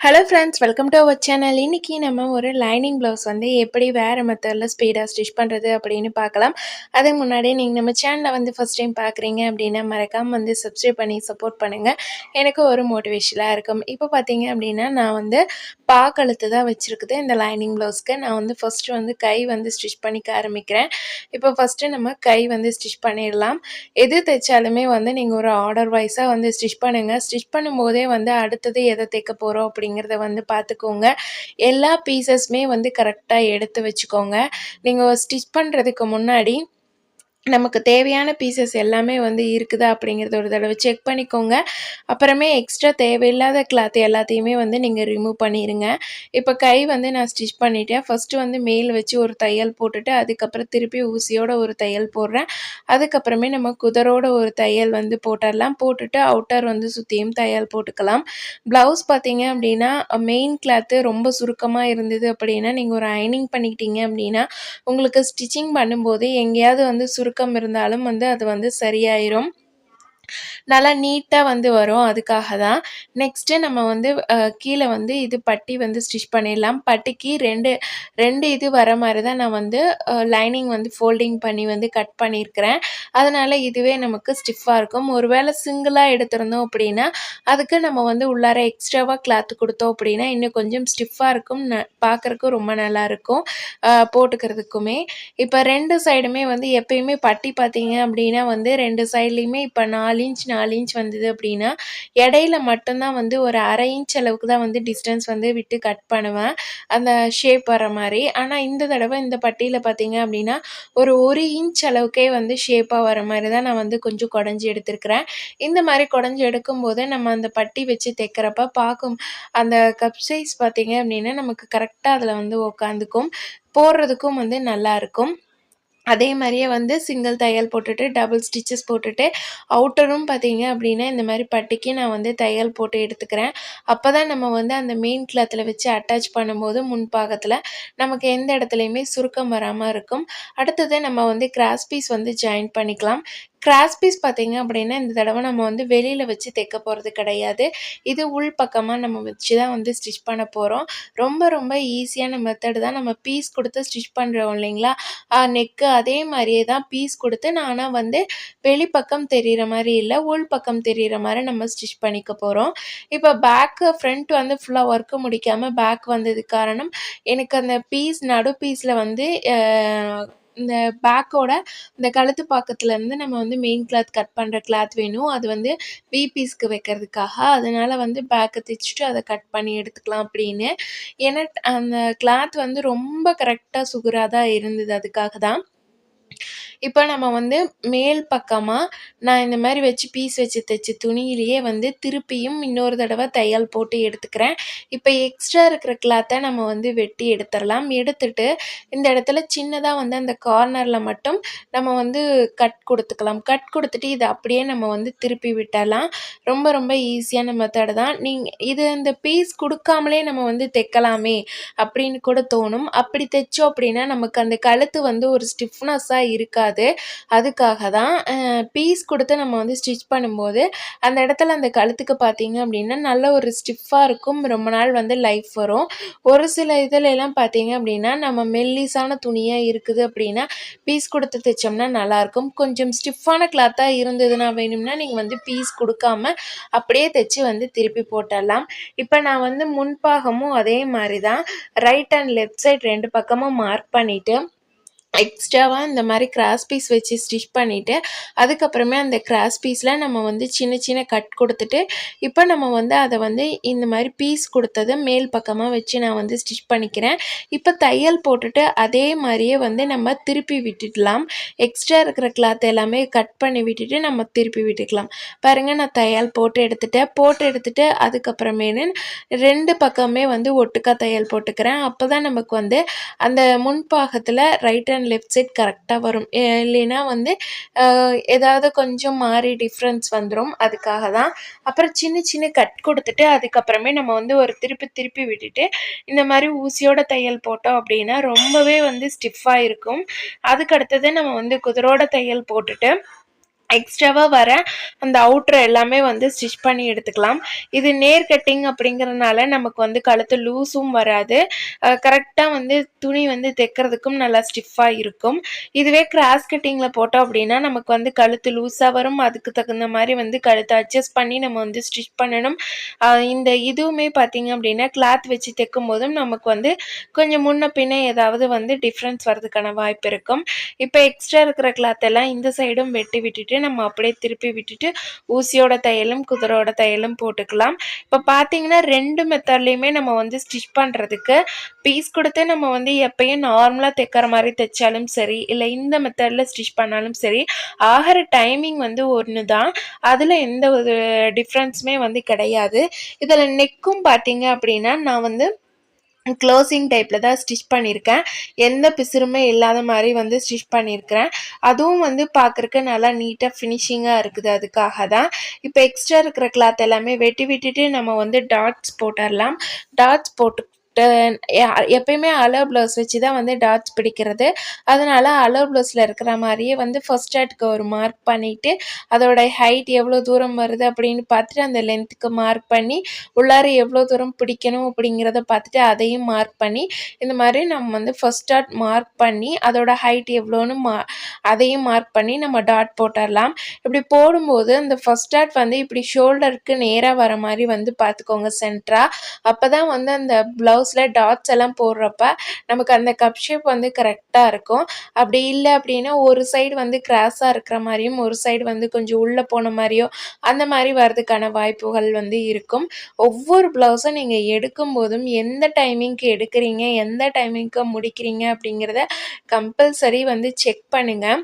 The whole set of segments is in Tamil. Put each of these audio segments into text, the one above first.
Hello friends welcome to our channel இன்றைக்கி நம்ம ஒரு லைனிங் ப்ளவுஸ் வந்து எப்படி வேறு மெத்தடில் ஸ்பீடாக ஸ்டிச் பண்ணுறது அப்படின்னு பார்க்கலாம். அதுக்கு முன்னாடி நீங்கள் நம்ம சேனலை வந்து ஃபஸ்ட் டைம் பார்க்குறீங்க அப்படின்னா மறக்காமல் வந்து சப்ஸ்கிரைப் பண்ணி சப்போர்ட் பண்ணுங்கள் எனக்கு ஒரு மோட்டிவேஷனாக இருக்கும். இப்போ பார்த்தீங்க அப்படின்னா நான் வந்து பாக்கழுத்து தான் வச்சுருக்குது. இந்த லைனிங் ப்ளவுஸ்க்கு நான் வந்து ஃபஸ்ட்டு வந்து கை வந்து ஸ்டிச் பண்ணிக்க ஆரம்பிக்கிறேன். இப்போ ஃபஸ்ட்டு நம்ம கை வந்து ஸ்டிச் பண்ணிடலாம். எது தைச்சாலுமே வந்து நீங்கள் ஒரு ஆர்டர் வைஸாக வந்து ஸ்டிச் பண்ணுங்கள் ஸ்டிச் பண்ணும்போதே வந்து அடுத்தது எதை தைக்க போகிறோம் அப்படி அப்படிங்கிறத வந்து பார்த்துக்கோங்க. எல்லா பீசஸ்மே வந்து கரெக்டாக எடுத்து வச்சுக்கோங்க. நீங்கள் ஸ்டிச் பண்ணுறதுக்கு முன்னாடி நமக்கு தேவையான பீசஸ் எல்லாமே வந்து இருக்குதா அப்படிங்கிறத ஒரு தடவை செக் பண்ணிக்கோங்க. அப்புறமே எக்ஸ்ட்ரா தேவையில்லாத கிளாத் எல்லாத்தையுமே வந்து நீங்கள் ரிமூவ் பண்ணிடுங்க இப்போ கை வந்து நான் ஸ்டிச் பண்ணிட்டேன். ஃபஸ்ட்டு வந்து மேல் வச்சு ஒரு தையல் போட்டுட்டு அதுக்கப்புறம் திருப்பி ஊசியோட ஒரு தையல் போடுறேன். அதுக்கப்புறமே நம்ம குதரோட ஒரு தையல் வந்து போட்டுடலாம். போட்டுட்டு அவுட்டர் வந்து சுற்றியும் தையல் போட்டுக்கலாம். ப்ளவுஸ் பார்த்தீங்க அப்படின்னா மெயின் கிளாத்து ரொம்ப சுருக்கமாக இருந்தது அப்படின்னா நீங்கள் ஒரு அயனிங் பண்ணிக்கிட்டீங்க அப்படின்னா உங்களுக்கு ஸ்டிச்சிங் பண்ணும்போது எங்கேயாவது வந்து சுருக்க சுருக்கம் இருந்தாலும் வந்து அது வந்து சரியாயிரும். நல்லா நீட்டாக வந்து வரும். அதுக்காக தான். நெக்ஸ்ட்டு நம்ம வந்து கீழே வந்து இது பட்டி வந்து ஸ்டிச் பண்ணிடலாம். பட்டிக்கு ரெண்டு ரெண்டு இது வர மாதிரி தான் நான் வந்து லைனிங் வந்து ஃபோல்டிங் பண்ணி வந்து கட் பண்ணியிருக்கிறேன். அதனால் இதுவே நமக்கு ஸ்டிஃபாக இருக்கும். ஒருவேளை சிங்கிளாக எடுத்திருந்தோம் அப்படின்னா அதுக்கு நம்ம வந்து உள்ளார எக்ஸ்ட்ராவாக கிளாத் கொடுத்தோம் அப்படின்னா இன்னும் கொஞ்சம் ஸ்டிஃபாக இருக்கும். ந பார்க்குறக்கும் ரொம்ப நல்லாயிருக்கும் போட்டுக்கிறதுக்குமே. இப்போ ரெண்டு சைடுமே வந்து எப்பயுமே பட்டி பார்த்தீங்க அப்படின்னா வந்து ரெண்டு சைட்லேயுமே இப்போ நாலு நாலு இன்ச் நாலு இன்ச் வந்தது அப்படின்னா இடையில மட்டும்தான் வந்து ஒரு அரை இன்ச் அளவுக்கு தான் வந்து டிஸ்டன்ஸ் வந்து விட்டு கட் பண்ணுவேன். அந்த ஷேப் வர மாதிரி. ஆனால் இந்த தடவை இந்த பட்டியில் பார்த்தீங்க அப்படின்னா ஒரு ஒரு இன்ச் அளவுக்கே வந்து ஷேப்பாக வர மாதிரி தான் நான் வந்து கொஞ்சம் குடஞ்சி எடுத்திருக்கிறேன். இந்த மாதிரி குடஞ்சி எடுக்கும்போது நம்ம அந்த பட்டி வச்சு தைக்கிறப்ப பார்க்கும் அந்த கப் சைஸ் பார்த்தீங்க அப்படின்னா நமக்கு கரெக்டாக அதில் வந்து உக்காந்துக்கும். போடுறதுக்கும் வந்து நல்லாயிருக்கும் அதே மாதிரியே வந்து சிங்கிள் தையல் போட்டுட்டு டபுள் ஸ்டிச்சஸ் போட்டுட்டு அவுட்டரும் பார்த்தீங்க அப்படின்னா இந்த மாதிரி பட்டிக்கு நான் வந்து தையல் போட்டு எடுத்துக்கிறேன். அப்போ தான் நம்ம வந்து அந்த மெயின் கிளாத்தில் வச்சு அட்டாச் பண்ணும்போது முன்பாகத்தில் நமக்கு எந்த இடத்துலையுமே சுருக்கம் வராமல் இருக்கும். அடுத்தது நம்ம வந்து கிராஸ் பீஸ் வந்து ஜாயின் பண்ணிக்கலாம். கிராஸ் பீஸ் பார்த்தீங்க அப்படின்னா இந்த தடவை நம்ம வந்து வெளியில் வச்சு தைக்க போகிறது கிடையாது. இது உள் பக்கமாக நம்ம வச்சு தான் வந்து ஸ்டிச் பண்ண போகிறோம் ரொம்ப ரொம்ப ஈஸியான மெத்தடு தான். நம்ம பீஸ் கொடுத்து ஸ்டிச் பண்ணுறோம் இல்லைங்களா? நெக்கு அதே மாதிரியே தான் பீஸ் கொடுத்து நானாக வந்து வெளிப்பக்கம் தெரிகிற மாதிரி இல்லை உள் பக்கம் தெரிகிற மாதிரி நம்ம ஸ்டிச் பண்ணிக்க போகிறோம் இப்போ பேக்கு ஃப்ரண்ட் வந்து ஃபுல்லாக ஒர்க்கு முடிக்காமல் பேக் வந்தது காரணம் எனக்கு அந்த பீஸ் நடு பீஸில் வந்து இந்த பேக்கோட இந்த கழுத்து பாக்கத்துலேருந்து நம்ம வந்து மெயின் கிளாத் கட் பண்ணுற கிளாத் வேணும். அது வந்து வி பீஸ்க்கு வைக்கிறதுக்காக. அதனால் வந்து பேக்கை தைச்சிட்டு அதை கட் பண்ணி எடுத்துக்கலாம் அப்படின்னு. ஏன்னா அந்த கிளாத் வந்து ரொம்ப கரெக்டாக சுகுராக தான் இருந்தது. அதுக்காக தான். இப்போ நம்ம வந்து மேல் பக்கமாக நான் இந்த மாதிரி வச்சு பீஸ் வச்சு தைச்ச துணியிலேயே வந்து திருப்பியும் இன்னொரு தடவை தையல் போட்டு எடுத்துக்கிறேன். இப்போ எக்ஸ்ட்ரா இருக்கிற கிளாத்தை நம்ம வந்து வெட்டி எடுத்துடலாம். எடுத்துட்டு இந்த இடத்துல சின்னதாக வந்து அந்த கார்னரில் மட்டும் நம்ம வந்து கட் கொடுத்துக்கலாம். கட் கொடுத்துட்டு இதை அப்படியே நம்ம வந்து திருப்பி விட்டலாம் ரொம்ப ரொம்ப ஈஸியான மெத்தடு தான் நீங்கள் இது இந்த பீஸ் கொடுக்காமலே நம்ம வந்து தைக்கலாமே அப்படின்னு கூட தோணும். அப்படி தைச்சோம் அப்படின்னா நமக்கு அந்த கழுத்து வந்து ஒரு ஸ்டிஃப்னஸ்ஸாக இருக்காது. இருக்காது. அதுக்காக தான் பீஸ் கொடுத்து நம்ம வந்து ஸ்டிச் பண்ணும்போது அந்த இடத்துல அந்த கழுத்துக்கு பார்த்தீங்க அப்படின்னா நல்ல ஒரு ஸ்டிஃபாக இருக்கும். ரொம்ப நாள் வந்து லைஃப் வரும். ஒரு சில இதிலெல்லாம் பார்த்தீங்க அப்படின்னா நம்ம மெல்லிஸான துணியாக இருக்குது அப்படின்னா பீஸ் கொடுத்து தைச்சோம்னா நல்லாயிருக்கும் கொஞ்சம் ஸ்டிஃபான கிளாத்தாக இருந்ததுன்னா வேணும்னா நீங்கள் வந்து பீஸ் கொடுக்காம அப்படியே தைச்சி வந்து திருப்பி போட்டுடலாம் இப்போ நான் வந்து முன்பாகமும் அதே மாதிரி தான். ரைட் அண்ட் லெஃப்ட் சைட் ரெண்டு பக்கமும் மார்க் பண்ணிவிட்டு எக்ஸ்ட்ராவாக இந்த மாதிரி கிராஸ் பீஸ் வச்சு ஸ்டிச் பண்ணிவிட்டு அதுக்கப்புறமே அந்த கிராஸ் பீஸில் நம்ம வந்து சின்ன சின்ன கட் கொடுத்துட்டு இப்போ நம்ம வந்து அதை வந்து இந்த மாதிரி பீஸ் கொடுத்தது மேல் பக்கமாக வச்சு நான் வந்து ஸ்டிச் பண்ணிக்கிறேன். இப்போ தையல் போட்டுட்டு அதே மாதிரியே வந்து நம்ம திருப்பி விட்டுடலாம். எக்ஸ்ட்ரா இருக்கிற கிளாத் எல்லாமே கட் பண்ணி விட்டுட்டு நம்ம திருப்பி விட்டுக்கலாம். பாருங்கள் நான் தையல் போட்டு எடுத்துட்டேன். போட்டு எடுத்துகிட்டு அதுக்கப்புறமேனு ரெண்டு பக்கமே வந்து ஒட்டுக்கா தையல் போட்டுக்கிறேன். அப்போ தான் நமக்கு வந்து அந்த முன்பாகத்தில் ரைட் அண்ட் லெஃப்ட் சைட் கரெக்டாக வரும். இல்லைன்னா வந்து ஏதாவது கொஞ்சம் மாறி டிஃப்ரென்ஸ் வந்துடும் அதுக்காக தான். அப்புறம் சின்ன சின்ன கட் கொடுத்துட்டு அதுக்கப்புறமே நம்ம வந்து ஒரு திருப்பி திருப்பி விட்டுட்டு இந்த மாதிரி ஊசியோட தையல் போட்டோம் அப்படின்னா ரொம்பவே வந்து ஸ்டிஃபாக இருக்கும். அதுக்கு அடுத்தது நம்ம வந்து குதிரோட தையல் போட்டுட்டு எக்ஸ்ட்ராவாக வர அந்த அவுட்ரு எல்லாமே வந்து ஸ்டிச் பண்ணி எடுத்துக்கலாம். இது நேர் கட்டிங் அப்படிங்கிறதுனால நமக்கு வந்து கழுத்து லூஸும் வராது. கரெக்டாக வந்து துணி வந்து தைக்கிறதுக்கும் நல்லா ஸ்டிஃபாக இருக்கும். இதுவே கிராஸ் கட்டிங்கில் போட்டோம் அப்படின்னா நமக்கு வந்து கழுத்து லூஸாக வரும். அதுக்கு தகுந்த மாதிரி வந்து கழுத்தை அட்ஜஸ்ட் பண்ணி நம்ம வந்து ஸ்டிச் பண்ணணும். இந்த இதுவுமே பார்த்திங்க அப்படின்னா கிளாத் வச்சு தைக்கும் போதும் நமக்கு வந்து கொஞ்சம் முன்ன பின்ன ஏதாவது வந்து டிஃப்ரென்ஸ் வர்றதுக்கான வாய்ப்பு இருக்கும். இப்போ எக்ஸ்ட்ரா இருக்கிற கிளாத் எல்லாம் இந்த சைடும் வெட்டி விட்டுட்டு விட்டுட்டு நம்ம அப்படியே திருப்பி விட்டுட்டு ஊசியோட தையலும் குதிரோட தையலும் போட்டுக்கலாம். இப்போ பார்த்தீங்கன்னா ரெண்டு மெத்தட்லேயுமே நம்ம வந்து ஸ்டிச் பண்ணுறதுக்கு பீஸ் கொடுத்து நம்ம வந்து எப்பயும் நார்மலாக தைக்கிற மாதிரி தைச்சாலும் சரி இல்லை இந்த மெத்தடில் ஸ்டிச் பண்ணாலும் சரி ஆகிற டைமிங் வந்து ஒன்று தான் அதில் எந்த ஒரு டிஃப்ரென்ஸுமே வந்து கிடையாது. இதில் நெக்கும் பார்த்தீங்க அப்படின்னா நான் வந்து க்ளோசிங் டைப்பில் தான் ஸ்டிச் பண்ணியிருக்கேன் எந்த பிசுறுமே இல்லாத மாதிரி வந்து ஸ்டிச் பண்ணியிருக்கிறேன் அதுவும் வந்து பார்க்குறக்கு நல்லா நீட்டாக ஃபினிஷிங்காக இருக்குது அதுக்காக தான். இப்போ எக்ஸ்ட்ரா இருக்கிற கிளாத் எல்லாமே வெட்டி விட்டுட்டு நம்ம வந்து டாட்ஸ் போட்டுடலாம் டாட்ஸ் போட்டு எப்பயுமே அலோ ப்ளவுஸ் வச்சு தான் வந்து டாட்ஸ் பிடிக்கிறது. அதனால் அலோ ப்ளவுஸில் இருக்கிற மாதிரியே வந்து ஃபஸ்ட் ஸ்டார்ட்க்கு ஒரு மார்க் பண்ணிவிட்டு அதோட ஹைட் எவ்வளோ தூரம் வருது அப்படின்னு பார்த்துட்டு அந்த லென்த்துக்கு மார்க் பண்ணி உள்ளார எவ்வளோ தூரம் பிடிக்கணும் அப்படிங்கிறத பார்த்துட்டு அதையும் மார்க் பண்ணி இந்த மாதிரி நம்ம வந்து ஃபஸ்ட் ஸ்டார்ட் மார்க் பண்ணி அதோட ஹைட் எவ்வளோன்னு மா அதையும் மார்க் பண்ணி நம்ம டாட் போட்டுடலாம். இப்படி போடும்போது அந்த ஃபஸ்ட் ஸ்டார்ட் வந்து இப்படி ஷோல்டருக்கு நேராக வர மாதிரி வந்து பார்த்துக்கோங்க சென்ட்ரா அப்போ தான் வந்து அந்த ப்ளவுஸ் ப்ளவுஸில் டாட்ஸ் எல்லாம் போடுறப்ப நமக்கு அந்த கப் ஷேப் வந்து கரெக்டாக இருக்கும். அப்படி இல்லை அப்படின்னா ஒரு சைடு வந்து கிராஸாக இருக்கிற மாதிரியும் ஒரு சைடு வந்து கொஞ்சம் உள்ளே போன மாதிரியோ அந்த மாதிரி வர்றதுக்கான வாய்ப்புகள் வந்து இருக்கும். ஒவ்வொரு ப்ளவுஸும் நீங்கள் எடுக்கும் போதும் எந்த டைமிங்க்கு எடுக்கிறீங்க எந்த டைமிங்க்கு முடிக்கிறீங்க அப்படிங்கிறத கம்பல்சரி வந்து செக் பண்ணுங்கள்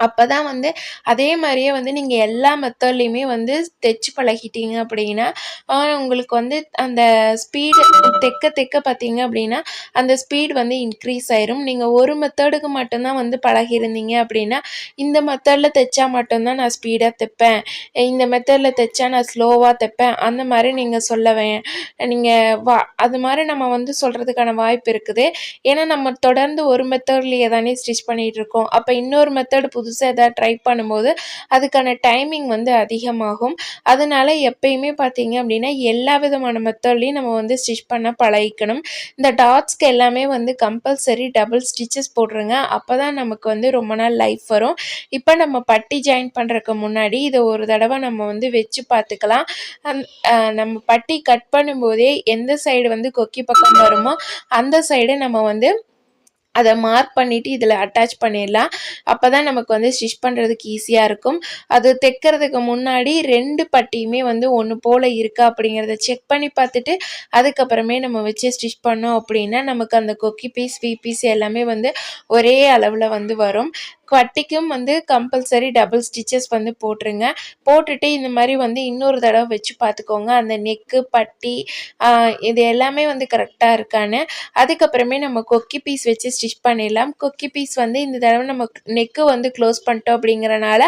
அப்போ தான் வந்து அதே மாதிரியே வந்து நீங்கள் எல்லா மெத்தட்லேயுமே வந்து தைச்சு பழகிட்டீங்க அப்படின்னா உங்களுக்கு வந்து அந்த ஸ்பீடு தைக்க தைக்க பார்த்தீங்க அப்படின்னா அந்த ஸ்பீட் வந்து இன்க்ரீஸ் ஆயிரும். நீங்கள் ஒரு மெத்தடுக்கு மட்டும்தான் வந்து பழகிருந்தீங்க அப்படின்னா இந்த மெத்தடில் தைச்சா மட்டும்தான் நான் ஸ்பீடாக தைப்பேன். இந்த மெத்தடில் தைச்சா நான் ஸ்லோவாக தைப்பேன். அந்த மாதிரி நீங்கள் சொல்லவேன் நீங்கள் வா அது மாதிரி நம்ம வந்து சொல்கிறதுக்கான வாய்ப்பு இருக்குது. ஏன்னா நம்ம தொடர்ந்து ஒரு மெத்தட்லேயே தானே ஸ்டிச் பண்ணிகிட்டு இருக்கோம். அப்போ இன்னொரு மெத்தடு புதுசாக எதாவது ட்ரை பண்ணும்போது அதுக்கான டைமிங் வந்து அதிகமாகும். அதனால் எப்பயுமே பார்த்தீங்க அப்படின்னா எல்லா விதமான மெத்தட்லேயும் நம்ம வந்து ஸ்டிச் பண்ண பழகிக்கணும். இந்த டாட்ஸ்க்கு எல்லாமே வந்து கம்பல்சரி டபுள் ஸ்டிச்சஸ் போட்டுருங்க. அப்போ தான் நமக்கு வந்து ரொம்ப நாள் லைஃப் வரும். இப்போ நம்ம பட்டி ஜாயின் பண்ணுறதுக்கு முன்னாடி இதை ஒரு தடவை நம்ம வந்து வச்சு பார்த்துக்கலாம் நம்ம பட்டி கட் பண்ணும்போதே எந்த சைடு வந்து கொக்கி பக்கம் வருமோ அந்த சைடு நம்ம வந்து அதை மார்க் பண்ணிவிட்டு இதில் அட்டாச் பண்ணிடலாம். அப்போ தான் நமக்கு வந்து ஸ்டிச் பண்ணுறதுக்கு ஈஸியாக இருக்கும். அது தைக்கிறதுக்கு முன்னாடி ரெண்டு பட்டியுமே வந்து ஒன்று போல் இருக்கா அப்படிங்கிறத செக் பண்ணி பார்த்துட்டு அதுக்கப்புறமே நம்ம வச்சு ஸ்டிச் பண்ணோம் அப்படின்னா நமக்கு அந்த கொக்கி பீஸ் வி பீஸ் எல்லாமே வந்து ஒரே அளவில் வந்து வரும். பட்டிக்கும் வந்து கம்பல்சரி டபுள் ஸ்டிச்சஸ் வந்து போட்டுருங்க. போட்டுட்டு இந்த மாதிரி வந்து இன்னொரு தடவை வச்சு பார்த்துக்கோங்க. அந்த நெக்கு பட்டி இது எல்லாமே வந்து கரெக்டாக இருக்கான்னு. அதுக்கப்புறமே நம்ம கொக்கி பீஸ் வச்சு ஸ்டிச் பண்ணிடலாம். கொக்கி பீஸ் வந்து இந்த தடவை நம்ம நெக்கு வந்து க்ளோஸ் பண்ணிட்டோம் அப்படிங்கிறனால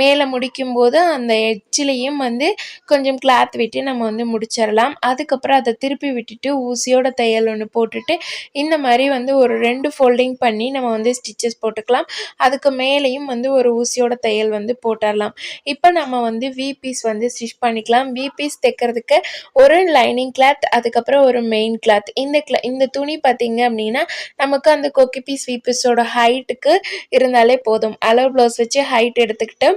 மேலே முடிக்கும் போது அந்த எட்ஜிலையும் வந்து கொஞ்சம் கிளாத் விட்டு நம்ம வந்து முடிச்சிடலாம். அதுக்கப்புறம் அதை திருப்பி விட்டுட்டு ஊசியோட தையல் ஒன்று போட்டுட்டு இந்த மாதிரி வந்து ஒரு ரெண்டு ஃபோல்டிங் பண்ணி நம்ம வந்து ஸ்டிச்சஸ் போட்டுக்கலாம். அதுக்கு மேலேயும் வந்து ஒரு ஊசியோட தையல் வந்து போட்டுடலாம் இப்போ நம்ம வந்து வி பீஸ் வந்து ஸ்டிச் பண்ணிக்கலாம். வி பீஸ் தைக்கிறதுக்கு ஒரு லைனிங் கிளாத் அதுக்கப்புறம் ஒரு மெயின் கிளாத் இந்த கிளா இந்த துணி பார்த்தீங்க அப்படின்னா நமக்கு அந்த கொக்கி பீஸ் வி பீஸோட ஹைட்டுக்கு இருந்தாலே போதும். அலோ ப்ளவுஸ் வச்சு ஹைட் எடுத்துக்கிட்டு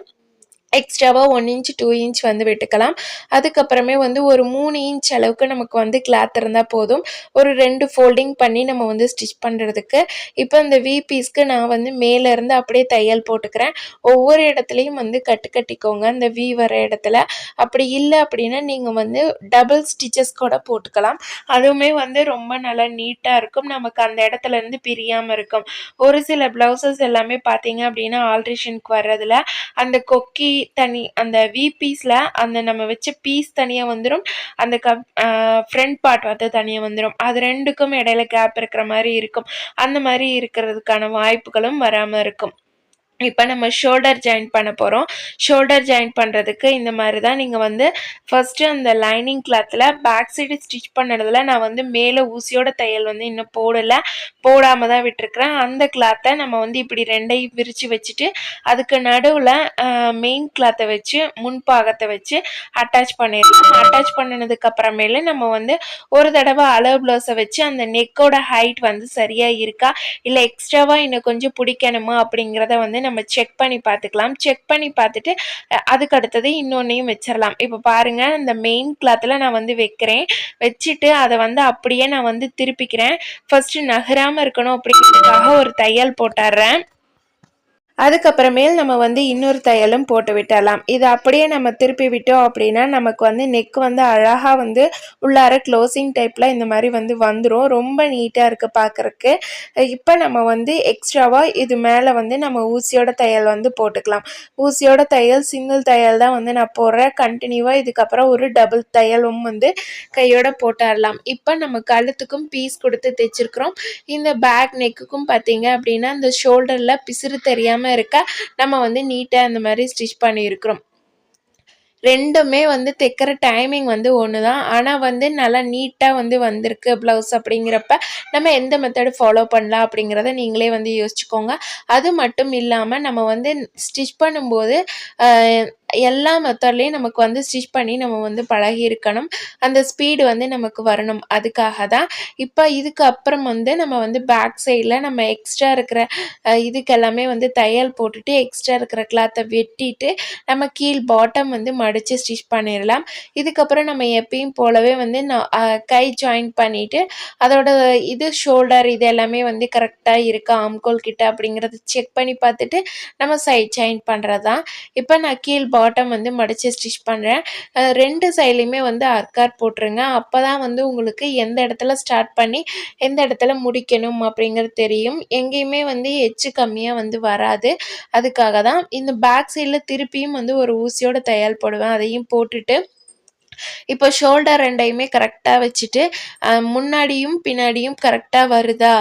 எக்ஸ்ட்ராவாக ஒன் இன்ச் டூ இன்ச் வந்து விட்டுக்கலாம். அதுக்கப்புறமே வந்து ஒரு மூணு இன்ச் அளவுக்கு நமக்கு வந்து கிளாத் இருந்தால் போதும். ஒரு ரெண்டு ஃபோல்டிங் பண்ணி நம்ம வந்து ஸ்டிச் பண்ணுறதுக்கு இப்போ இந்த வி பீஸ்க்கு நான் வந்து மேலேருந்து அப்படியே தையல் போட்டுக்கிறேன். ஒவ்வொரு இடத்துலையும் வந்து கட்டு கட்டிக்கோங்க. இந்த வி வர இடத்துல. அப்படி இல்லை அப்படின்னா நீங்கள் வந்து டபுள் ஸ்டிச்சஸ் கூட போட்டுக்கலாம். அதுவுமே வந்து ரொம்ப நல்லா நீட்டாக இருக்கும். நமக்கு அந்த இடத்துலேருந்து பிரியாமல் இருக்கும். ஒரு சில ப்ளவுசஸ் எல்லாமே பார்த்தீங்க அப்படின்னா ஆல்ட்ரேஷனுக்கு வர்றதில் அந்த கொக்கி தனி அந்த வி பீஸில் அந்த நம்ம வச்ச பீஸ் தனியாக வந்துடும் அந்த கப் ஃப்ரண்ட் பார்ட் வந்து தனியாக வந்துடும் அது ரெண்டுக்கும் இடையில கேப் இருக்கிற மாதிரி இருக்கும். அந்த மாதிரி இருக்கிறதுக்கான வாய்ப்புகளும் வராமல் இருக்கும். இப்போ நம்ம ஷோல்டர் ஜாயின் பண்ண போகிறோம் ஷோல்டர் ஜாயின் பண்ணுறதுக்கு இந்த மாதிரி தான் நீங்கள் வந்து ஃபஸ்ட்டு அந்த லைனிங் கிளாத்தில் பேக் சைடு ஸ்டிச் பண்ணதில் நான் வந்து மேலே ஊசியோட தையல் வந்து இன்னும் போடலை. போடாமல் தான் விட்டுருக்குறேன். அந்த கிளாத்தை நம்ம வந்து இப்படி ரெண்டையும் விரித்து வச்சுட்டு அதுக்கு நடுவில் மெயின் கிளாத்தை வச்சு முன்பாகத்தை வச்சு அட்டாச் பண்ணிடலாம். அட்டாச் பண்ணினதுக்கப்புறமேலே நம்ம வந்து ஒரு தடவை அளவு ப்ளவுஸை வச்சு அந்த நெக்கோட ஹைட் வந்து சரியாக இருக்கா? இல்லை எக்ஸ்ட்ராவாக இன்னும் கொஞ்சம் பிடிக்கணுமா? அப்படிங்கிறத வந்து நம்ம செக் பண்ணி பார்த்துக்கலாம். செக் பண்ணி பார்த்துட்டு அதுக்கு அடுத்தது இன்னொன்னையும் வச்சிடலாம் இப்போ பாருங்கள் இந்த மெயின் கிளாத்தில் நான் வந்து வைக்கிறேன். வச்சுட்டு அதை வந்து அப்படியே நான் வந்து திருப்பிக்கிறேன். ஃபஸ்ட்டு நகராமல் இருக்கணும் அப்படிங்கிறதுக்காக ஒரு தையல் போட்டுடுறேன் அதுக்கப்புறமேல் நம்ம வந்து இன்னொரு தையலும் போட்டு விட்டலாம் இது அப்படியே நம்ம திருப்பி விட்டோம் அப்படின்னா நமக்கு வந்து நெக் வந்து அழகாக வந்து உள்ளார க்ளோசிங் டைப்பில் இந்த மாதிரி வந்து வந்துடும் ரொம்ப நீட்டாக இருக்குது பார்க்குறக்கு இப்போ நம்ம வந்து எக்ஸ்ட்ராவாக இது மேலே வந்து நம்ம ஊசியோட தையல் வந்து போட்டுக்கலாம். ஊசியோட தையல் சிங்கிள் தையல் தான் வந்து நான் போடுறேன். கண்டினியூவாக இதுக்கப்புறம் ஒரு டபுள் தையலும் வந்து கையோட போட்டுடலாம் இப்போ நம்ம கழுத்துக்கும் பீஸ் கொடுத்து தைச்சிருக்கிறோம். இந்த பேக் நெக்குக்கும் பார்த்தீங்க அப்படின்னா இந்த ஷோல்டரில் பிசிறு தெரியாமல் இருக்க? நம்ம வந்து நீட்டாக இந்த மாதிரி ஸ்டிச் பண்ணியிருக்கிறோம். ரெண்டுமே வந்து தைக்கிற டைமிங் வந்து ஒன்று தான் ஆனால் வந்து நல்லா நீட்டாக வந்து வந்திருக்கு ப்ளவுஸ் அப்படிங்கிறப்ப. நம்ம எந்த மெத்தடு ஃபாலோ பண்ணலாம் அப்படிங்கிறத நீங்களே வந்து யோசிச்சுக்கோங்க. அது மட்டும் இல்லாமல் நம்ம வந்து ஸ்டிச் பண்ணும்போது எல்லா மெத்தட்லேயும் நமக்கு வந்து ஸ்டிச் பண்ணி நம்ம வந்து பழகி இருக்கணும். அந்த ஸ்பீடு வந்து நமக்கு வரணும். அதுக்காக தான் இப்போ இதுக்கு அப்புறம் வந்து நம்ம வந்து பேக் சைடில் நம்ம எக்ஸ்ட்ரா இருக்கிற இதுக்கு எல்லாமே வந்து தையல் போட்டுட்டு எக்ஸ்ட்ரா இருக்கிற கிளாத்தை வெட்டிட்டு நம்ம கீழ் பாட்டம் வந்து மடித்து ஸ்டிச் பண்ணிடலாம். இதுக்கப்புறம் நம்ம எப்பயும் போலவே வந்து நான் கை ஜாயின் பண்ணிவிட்டு அதோட இது ஷோல்டர் இது எல்லாமே வந்து கரெக்டாக இருக்கா. ஆம்கோல் கிட்ட அப்படிங்கிறத செக் பண்ணி பார்த்துட்டு நம்ம சைட் ஜாயின் பண்ணுறது தான் இப்போ நான் கீழ் பாட்டம் பாட்டம் வந்து மடித்து ஸ்டிச் பண்ணுறேன் ரெண்டு சைட்லேயுமே வந்து அர்க்கார் போட்டுருங்க. அப்போ தான் வந்து உங்களுக்கு எந்த இடத்துல ஸ்டார்ட் பண்ணி எந்த இடத்துல முடிக்கணும் அப்படிங்கிறது தெரியும். எங்கேயுமே வந்து எச்சு கம்மியாக வந்து வராது. அதுக்காக தான் இந்த பேக் சைடில் திருப்பியும் வந்து ஒரு ஊசியோட தையல் போடுவேன். அதையும் போட்டுட்டு இப்போ ஷோல்டர் ரெண்டையுமே கரெக்டாக வச்சுட்டு முன்னாடியும் பின்னாடியும் கரெக்டாக வருதா?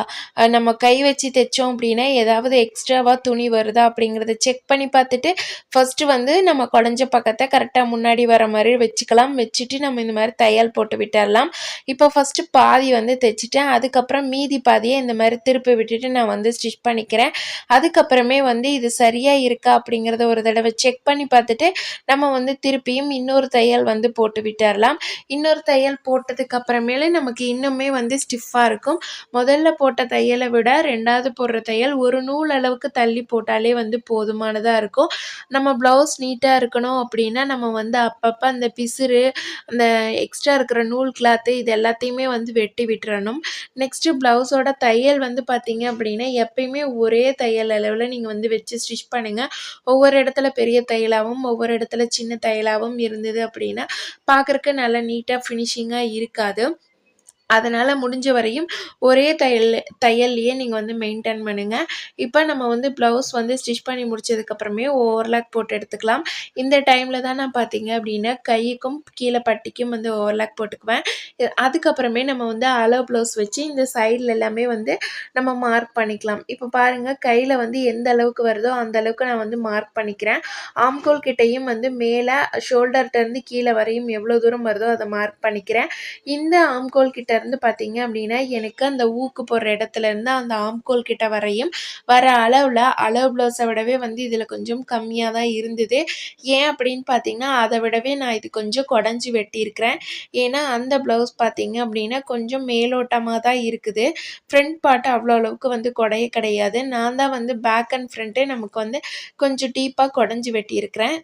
நம்ம கை வச்சு தைச்சோம் அப்படின்னா ஏதாவது எக்ஸ்ட்ராவாக துணி வருதா அப்படிங்கிறத செக் பண்ணி பார்த்துட்டு ஃபஸ்ட்டு வந்து நம்ம குழஞ்ச பக்கத்தை கரெக்டாக முன்னாடி வர மாதிரி வச்சுக்கலாம். வச்சுட்டு நம்ம இந்த மாதிரி தையல் போட்டு விட்டுடலாம். இப்போ ஃபஸ்ட்டு பாதி வந்து தைச்சிட்டேன். அதுக்கப்புறம் மீதி பாதியை இந்த மாதிரி திருப்பி விட்டுட்டு நான் வந்து ஸ்டிச் பண்ணிக்கிறேன். அதுக்கப்புறமே வந்து இது சரியாக இருக்கா அப்படிங்கிறத ஒரு தடவை செக் பண்ணி பார்த்துட்டு நம்ம வந்து திருப்பியும் இன்னொரு தையல் வந்து போட்டு விட்டுறலாம். இன்னொரு தையல் போட்டதுக்கு அப்புறமேலே நமக்கு இன்னுமே வந்து ஸ்டிஃபாக இருக்கும். முதல்ல போட்ட தையலை விட ரெண்டாவது போடுற தையல் ஒரு நூல் அளவுக்கு தள்ளி போட்டாலே வந்து போதுமானதாக இருக்கும். நம்ம ப்ளவுஸ் நீட்டாக இருக்கணும் அப்படின்னா நம்ம வந்து அப்பப்போ அந்த பிசுறு அந்த எக்ஸ்ட்ரா இருக்கிற நூல் கிளாத்து இது எல்லாத்தையுமே வந்து வெட்டி விட்டுறணும். நெக்ஸ்ட்டு ப்ளவுஸோட தையல் வந்து பார்த்தீங்க அப்படின்னா எப்பயுமே ஒரே தையல் அளவில் நீங்கள் வந்து வச்சு ஸ்டிச் பண்ணுங்கள் ஒவ்வொரு இடத்துல பெரிய தையலாகவும் ஒவ்வொரு இடத்துல சின்ன தையலாகவும் இருந்தது அப்படின்னா பார்க்குறக்கு நல்லா நீட்டாக ஃபினிஷிங்காக இருக்காது. அதனால் முடிஞ்ச வரையும் ஒரே தையல் தையல்லையே நீங்கள் வந்து மெயின்டைன் பண்ணுங்கள் இப்போ நம்ம வந்து ப்ளவுஸ் வந்து ஸ்டிச் பண்ணி முடிச்சதுக்கப்புறமே ஓவர்லாக் போட்டு எடுத்துக்கலாம். இந்த டைமில் தான் நான் பார்த்தீங்க அப்படின்னா கைக்கும் கீழே பட்டிக்கும் வந்து ஓவர்லாக் போட்டுக்குவேன். அதுக்கப்புறமே நம்ம வந்து அளவு ப்ளவுஸ் வச்சு இந்த சைடில் எல்லாமே வந்து நம்ம மார்க் பண்ணிக்கலாம். இப்போ பாருங்கள் கையில் வந்து எந்த அளவுக்கு வருதோ அந்த அளவுக்கு நான் வந்து மார்க் பண்ணிக்கிறேன். ஆம்கோல் கிட்டையும் வந்து மேலே ஷோல்டர்கிட்டேருந்து கீழே வரையும் எவ்வளோ தூரம் வருதோ அதை மார்க் பண்ணிக்கிறேன். இந்த ஆம்கோல் கிட்ட இருந்து பார்த்தீங்க அப்படின்னா எனக்கு அந்த ஊக்கு போடுற இடத்துலேருந்து அந்த ஆம்கோல் கிட்ட வரையும் வர அளவில் அளவு ப்ளவுஸை விடவே வந்து இதில் கொஞ்சம் கம்மியாக தான் இருந்தது. ஏன் அப்படின்னு பார்த்தீங்கன்னா அதை விடவே நான் இது கொஞ்சம் குடஞ்சி வெட்டியிருக்கிறேன். ஏன்னா அந்த ப்ளவுஸ் பார்த்தீங்க அப்படின்னா கொஞ்சம் மேலோட்டமாக தான் இருக்குது. ஃப்ரண்ட் பார்ட் அவ்வளோ அளவுக்கு வந்து குடைய கிடையாது. நான் தான் வந்து பேக் அண்ட் ஃப்ரண்ட்டே நமக்கு வந்து கொஞ்சம் டீப்பாக குடஞ்சி வெட்டியிருக்கிறேன்.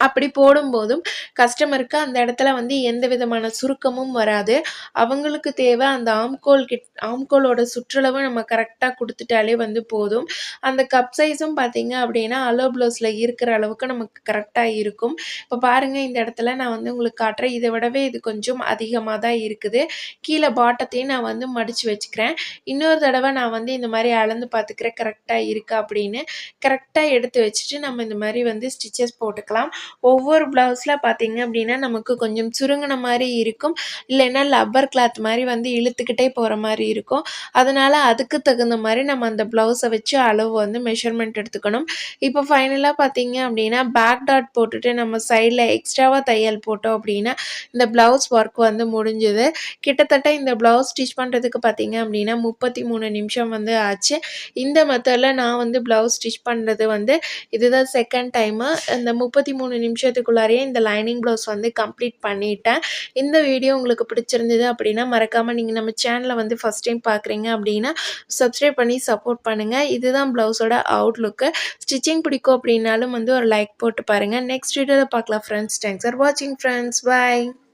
அப்படி போடும்போதும் கஸ்டமருக்கு அந்த இடத்துல வந்து எந்த விதமான சுருக்கமும் வராது. அவங்களுக்கு தேவை அந்த ஆம்கோல் கிட் ஆம்கோலோட சுற்றளவு நம்ம கரெக்டாக கொடுத்துட்டாலே வந்து போதும். அந்த கப் சைஸும் பார்த்தீங்க அப்படின்னா அலோ ப்ளவுஸில் இருக்கிற அளவுக்கு நமக்கு கரெக்டாக இருக்கும். இப்போ பாருங்கள் இந்த இடத்துல நான் வந்து உங்களுக்கு காட்டுறேன். இதை விடவே இது கொஞ்சம் அதிகமாக தான் இருக்குது. கீழே பாட்டத்தையும் நான் வந்து மடித்து வச்சுக்கிறேன். இன்னொரு தடவை நான் வந்து இந்த மாதிரி அளந்து பார்த்துக்கிறேன் கரெக்டாக இருக்கா அப்படின்னு. கரெக்டாக எடுத்து வச்சுட்டு நம்ம இந்த மாதிரி வந்து ஸ்டிச்சஸ் போட்டுக்கலாம். ஒவ்வொரு ப்ளவுஸில் பார்த்தீங்க அப்படின்னா நமக்கு கொஞ்சம் சுருங்கின மாதிரி இருக்கும். இல்லைன்னா லப்பர் கிளாத் மாதிரி வந்து இழுத்துக்கிட்டே போகிற மாதிரி இருக்கும். அதனால் அதுக்கு தகுந்த மாதிரி நம்ம அந்த ப்ளவுஸை வச்சு அளவு வந்து மெஷர்மெண்ட் எடுத்துக்கணும். இப்போ ஃபைனலாக பார்த்தீங்க அப்படின்னா பேக் டாட் போட்டுட்டு நம்ம சைடில் எக்ஸ்ட்ராவாக தையல் போட்டோம் அப்படின்னா இந்த ப்ளவுஸ் ஒர்க் வந்து முடிஞ்சுது. கிட்டத்தட்ட இந்த ப்ளவுஸ் ஸ்டிச் பண்ணுறதுக்கு பார்த்தீங்க அப்படின்னா முப்பத்தி மூணு நிமிஷம் வந்து ஆச்சு. இந்த மெத்தடில் நான் வந்து ப்ளவுஸ் ஸ்டிச் பண்ணுறது வந்து இதுதான் செகண்ட் டைமு இந்த முப்பத்தி மூணு நிமிஷத்துக்குள்ளாரையே இந்த லைனிங் ப்ளவுஸ் வந்து கம்ப்ளீட் பண்ணிட்டேன். இந்த வீடியோ உங்களுக்கு பிடிச்சிருந்தது அப்படின்னா மறக்காமல் நீங்கள் நம்ம சேனலை வந்து ஃபஸ்ட் டைம் பார்க்குறீங்க அப்படின்னா சப்ஸ்கிரைப் பண்ணி சப்போர்ட் பண்ணுங்கள் இதுதான் ப்ளவுஸோட அவுட்லுக்கு ஸ்டிச்சிங் பிடிக்கும் அப்படின்னாலும் வந்து ஒரு லைக் போட்டு பாருங்கள் நெக்ஸ்ட் வீடியோவில் பார்க்கலாம் ஃப்ரெண்ட்ஸ் தேங்க்ஸ் ஃபார் வாட்சிங் ஃப்ரெண்ட்ஸ் பை